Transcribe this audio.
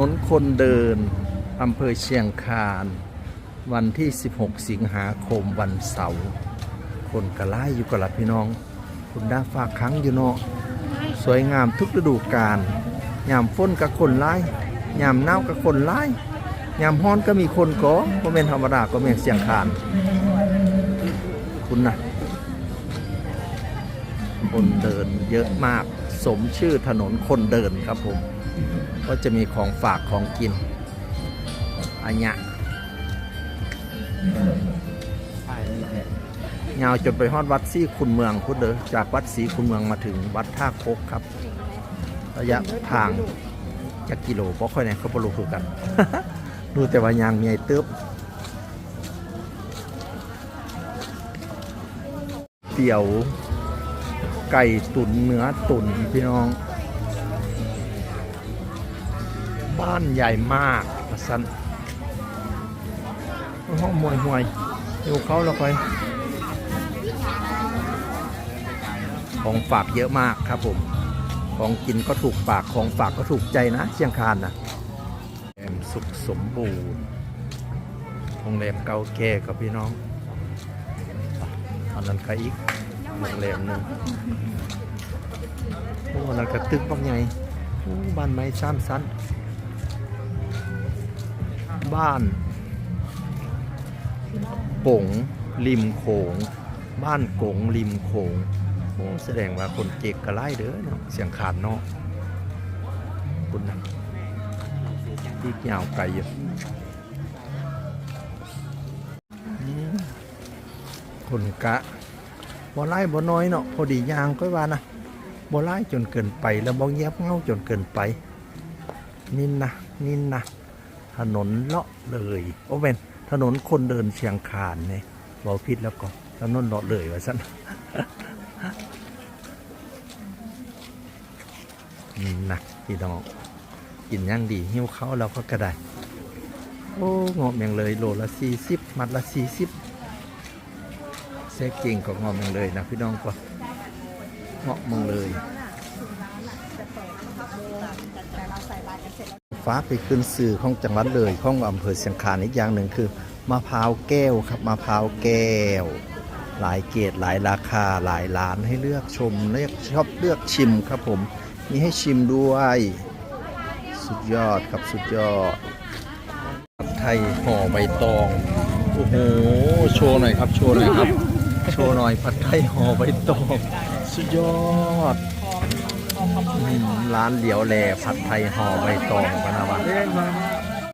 ถนนคนเดิน อำเภอเชียงคาน วันที่ 16 สิงหาคมวันเสาร์คนกระไล่อยู่กับลับพี่น้อง คุณด้าฝากครั้งอยู่เนาะสวยงามทุกฤดูกาลยามฝนกับคนไล่ยามหนาวกับคนไล่ยามฮ้อนก็มีคนก็ก็เป็นธรรมดาก็เป็นเสียงคาน คุณนะคนเดินเยอะมาก สมชื่อถนนคนเดินครับผมก็จะมีของฝากของกินอันเนี้ยยาวจนไปฮอดวัดซี่คุณเมืองพุทธเด้อจากวัดศรีคุณเมืองมาถึงวัดท่าโคกครับ ระยะทางจักกิโลเพราะค่อยไหนเขาบรู้คือกัน ดูแต่ว่ายางมีไอเติบเตี๋ยว ไก่ตุนเนื้อตุนพี่น้อง บ้านใหญ่มากประสันห้องมวยห่วยอยู่เขาแล้วค่อยของฝากเยอะมากครับผม ของกินก็ถูกปากของฝากก็ถูกใจนะ เชียงคานนะแรมสุขสมบูรณ์โรงแรมเก่าแก่กับพี่น้องอันนั้นก็อีก โรงแรมหนึ่งโอ้นนั้นก็ตึกบางใหญ่โอ้บ้านไม้สามชั้น บ้านกงริมโขง บ้านกงริมโขงโอ้แสดงว่าคนเจกกระไล่เด้อเนาะเสียงขาดเนาะคุณนะที่ยาวไกลอยู่คนกะ บ่ไล่บ่น้อยเนาะพอดียางก็ว่านะบ่ไล่จนเกินไปแล้วบ่เงียบเงาจนเกินไปนินนะนินนะถนนเลาะเลยโอ้เป็นถนนคนเดินเชียงคานเนี่ยบอพิษแล้วก็ถนนเลาะเลยว่าสั้นนี่นะพี่น้องกินย่างดีหิ้วเขาแล้วก็กระไดโอ้งอมอย่างเลยโลละสี่สิบมัดละสี่สิบ แซ่เก่งก็งอมอย่างเลยนะพี่น้องก็เงาะมองเลยฟ้าไปขึ้นสื่อของจังหวัดเลยของอำเภอเชียงคานอีกอย่างหนึ่งคือมะพร้าวแก้วครับมะพร้าวแก้ว หลายเกรดหลายราคาหลายร้านให้เลือกชมเลือกชอบเลือกชิมครับผมมีให้ชิมด้วย สุดยอดครับสุดยอดผัดไทยห่อใบตองโอ้โหโชว์หน่อยครับโชว์หน่อยครับ โชว์หน่อยผัดไทยห่อใบตองสุดยอดอืมร้านเหลียวแลผัดไทยห่อใบตองพะนาวะ